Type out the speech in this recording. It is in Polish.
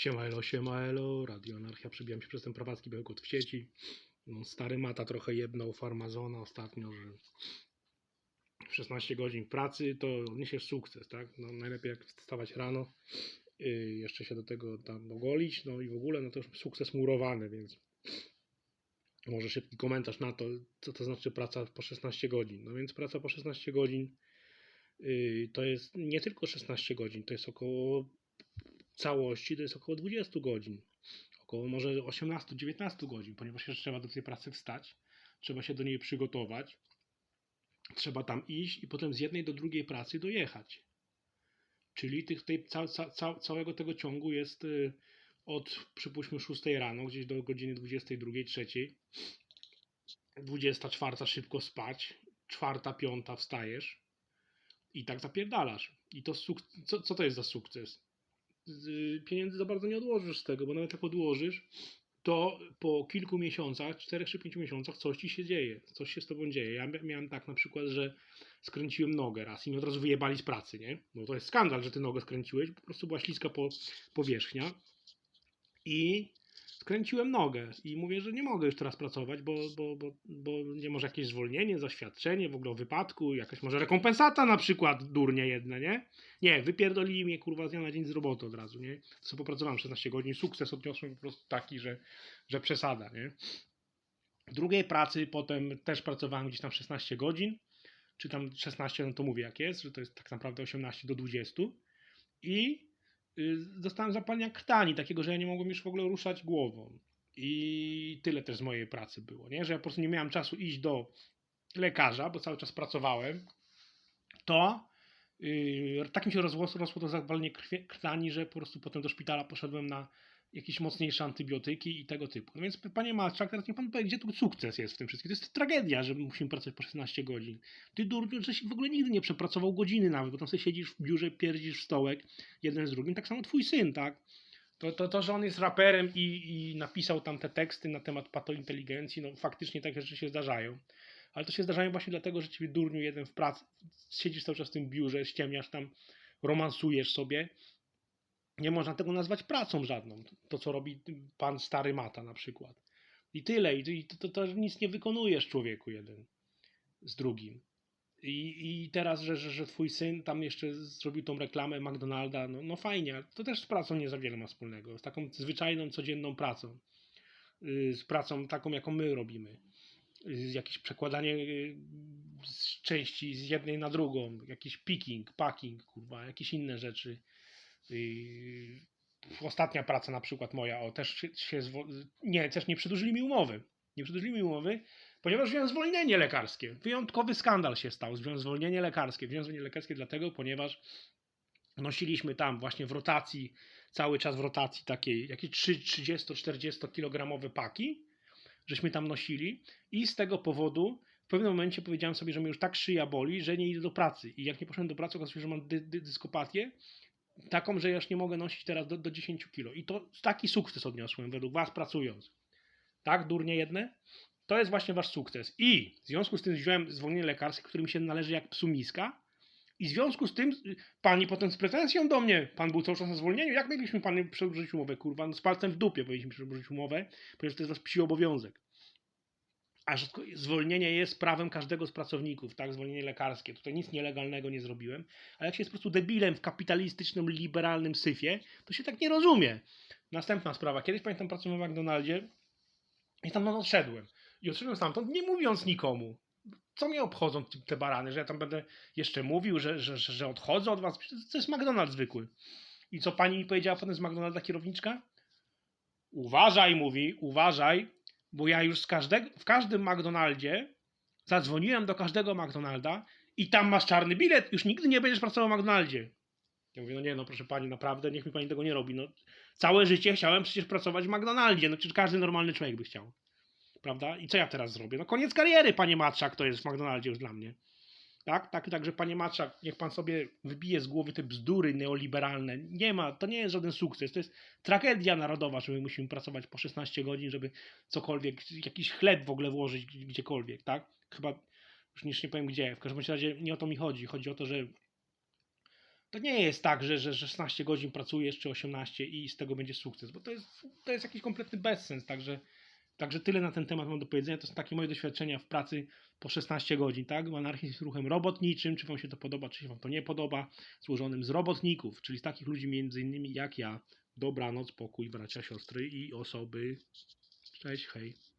Siema elo, siema elo, Radio Anarchia, przebijam się przez ten prawacki bełkot w sieci. No, stary mata trochę jedną farmazona ostatnio, że 16 godzin pracy to niesie sukces, tak? No, najlepiej jak wstawać rano, yy, jeszcze się do tego tam ogolić, no i w ogóle no to już sukces murowany, więc może szybki komentarz na to, co to znaczy praca po 16 godzin. No więc praca po 16 godzin yy, to jest nie tylko 16 godzin, to jest około całości to jest około 20 godzin. Około może 18-19 godzin, ponieważ jeszcze trzeba do tej pracy wstać, trzeba się do niej przygotować, trzeba tam iść i potem z jednej do drugiej pracy dojechać. Czyli tych, tej, ca, ca, ca, całego tego ciągu jest y, od przypuśćmy 6 rano, gdzieś do godziny 22, 3, 24 szybko spać, czwarta, piąta wstajesz i tak zapierdalasz. I to co, co to jest za sukces? Pieniędzy za bardzo nie odłożysz z tego, bo nawet jak odłożysz, to po kilku miesiącach, czterech czy pięciu miesiącach coś ci się dzieje, coś się z tobą dzieje. Ja mia- miałem tak na przykład, że skręciłem nogę raz i mnie od razu wyjebali z pracy, nie? No to jest skandal, że ty nogę skręciłeś, po prostu była śliska po, powierzchnia i skręciłem nogę i mówię, że nie mogę już teraz pracować, bo, bo, bo, bo nie może jakieś zwolnienie, zaświadczenie w ogóle o wypadku, jakaś może rekompensata na przykład, durnie jedne, nie? Nie, wypierdolili mnie kurwa z dnia na dzień z roboty od razu, nie? Sobie popracowałem 16 godzin, sukces odniosłem po prostu taki, że, że przesada, nie? Drugiej pracy potem też pracowałem gdzieś tam 16 godzin, czy tam 16, no to mówię jak jest, że to jest tak naprawdę 18 do 20 i dostałem zapalenia krtani, takiego, że ja nie mogłem już w ogóle ruszać głową. I tyle też z mojej pracy było, nie? Że ja po prostu nie miałem czasu iść do lekarza, bo cały czas pracowałem, to yy, tak mi się rozrosło, rosło to zapalenie krtani, że po prostu potem do szpitala poszedłem na jakieś mocniejsze antybiotyki i tego typu. No więc panie Malczak, teraz niech pan powie, gdzie tu sukces jest w tym wszystkim. To jest tragedia, że musimy pracować po 16 godzin. Ty durniu, że się w ogóle nigdy nie przepracował godziny nawet, bo tam sobie siedzisz w biurze, pierdzisz w stołek, jeden z drugim. Tak samo twój syn, tak? To, to, to że on jest raperem i, i napisał tam te teksty na temat patointeligencji, no faktycznie takie rzeczy się zdarzają. Ale to się zdarzają właśnie dlatego, że ciebie durniu jeden w pracy, siedzisz cały czas w tym biurze, ściemniasz tam, romansujesz sobie. Nie można tego nazwać pracą żadną. To, co robi pan stary Mata na przykład. I tyle. I, to, to, to nic nie wykonujesz człowieku jeden z drugim. I, I teraz, że, że, że twój syn tam jeszcze zrobił tą reklamę McDonalda, no, no fajnie, ale to też z pracą nie za wiele ma wspólnego. Z taką zwyczajną, codzienną pracą. Yy, Z pracą taką, jaką my robimy. Yy, Jakieś przekładanie yy, z części z jednej na drugą, jakiś picking, packing, kurwa, jakieś inne rzeczy. Ostatnia praca na przykład moja, o, też się, się nie, też nie przedłużyli mi umowy. Nie przedłużyli mi umowy, ponieważ wziąłem zwolnienie lekarskie. Wyjątkowy skandal się stał. Wziąłem zwolnienie lekarskie. Wziąłem zwolnienie lekarskie dlatego, ponieważ nosiliśmy tam właśnie w rotacji, cały czas w rotacji takiej, jakieś 30-40 kilogramowe paki, żeśmy tam nosili i z tego powodu w pewnym momencie powiedziałem sobie, że mnie już tak szyja boli, że nie idę do pracy. I jak nie poszedłem do pracy, okazało się, że mam dy, dy, dyskopatię, taką, że już nie mogę nosić teraz do, do 10 kilo. I to taki sukces odniosłem według was pracując. Tak, durnie jedne? To jest właśnie wasz sukces. I w związku z tym wziąłem zwolnienie lekarskie, którym się należy jak psu miska. I w związku z tym pani potem z pretensją do mnie, pan był cały czas na zwolnieniu, jak mieliśmy panu przedłużyć umowę, kurwa, no z palcem w dupie powinniśmy przedłużyć umowę, ponieważ to jest wasz psi obowiązek. A zwolnienie jest prawem każdego z pracowników, tak, zwolnienie lekarskie. Tutaj nic nielegalnego nie zrobiłem, ale jak się jest po prostu debilem w kapitalistycznym, liberalnym syfie, to się tak nie rozumie. Następna sprawa. Kiedyś pamiętam pracowałem w McDonaldzie i tam odszedłem. I odszedłem stamtąd, nie mówiąc nikomu. Co mnie obchodzą te- barany, że ja tam będę jeszcze mówił, że, że, że, że odchodzę od was. To jest McDonald's zwykły. I co pani mi powiedziała potem z McDonalda kierowniczka? Uważaj, mówi, uważaj, bo ja już z każdego, w każdym McDonaldzie zadzwoniłem do każdego McDonalda i tam masz czarny bilet, już nigdy nie będziesz pracował w McDonaldzie. Ja mówię, no nie, no proszę pani, naprawdę, niech mi pani tego nie robi. No, całe życie chciałem przecież pracować w McDonaldzie, no przecież każdy normalny człowiek by chciał. Prawda? I co ja teraz zrobię? No koniec kariery, panie Matczak, to jest w McDonaldzie już dla mnie. Tak? Tak, także panie Matczak, niech pan sobie wybije z głowy te bzdury neoliberalne. Nie ma, to nie jest żaden sukces. To jest tragedia narodowa, że my musimy pracować po 16 godzin, żeby cokolwiek, jakiś chleb w ogóle włożyć gdzie- gdziekolwiek, tak? Chyba już nie, nie powiem gdzie. W każdym razie nie o to mi chodzi. Chodzi o to, że to nie jest tak, że, że 16 godzin pracujesz czy 18 i z tego będzie sukces, bo to jest, to jest jakiś kompletny bezsens, także, także tyle na ten temat mam do powiedzenia, to są takie moje doświadczenia w pracy po 16 godzin, tak? Anarchizm jest ruchem robotniczym, czy wam się to podoba, czy się wam to nie podoba, złożonym z robotników, czyli z takich ludzi między innymi jak ja, dobranoc, pokój, bracia, siostry i osoby, cześć, hej.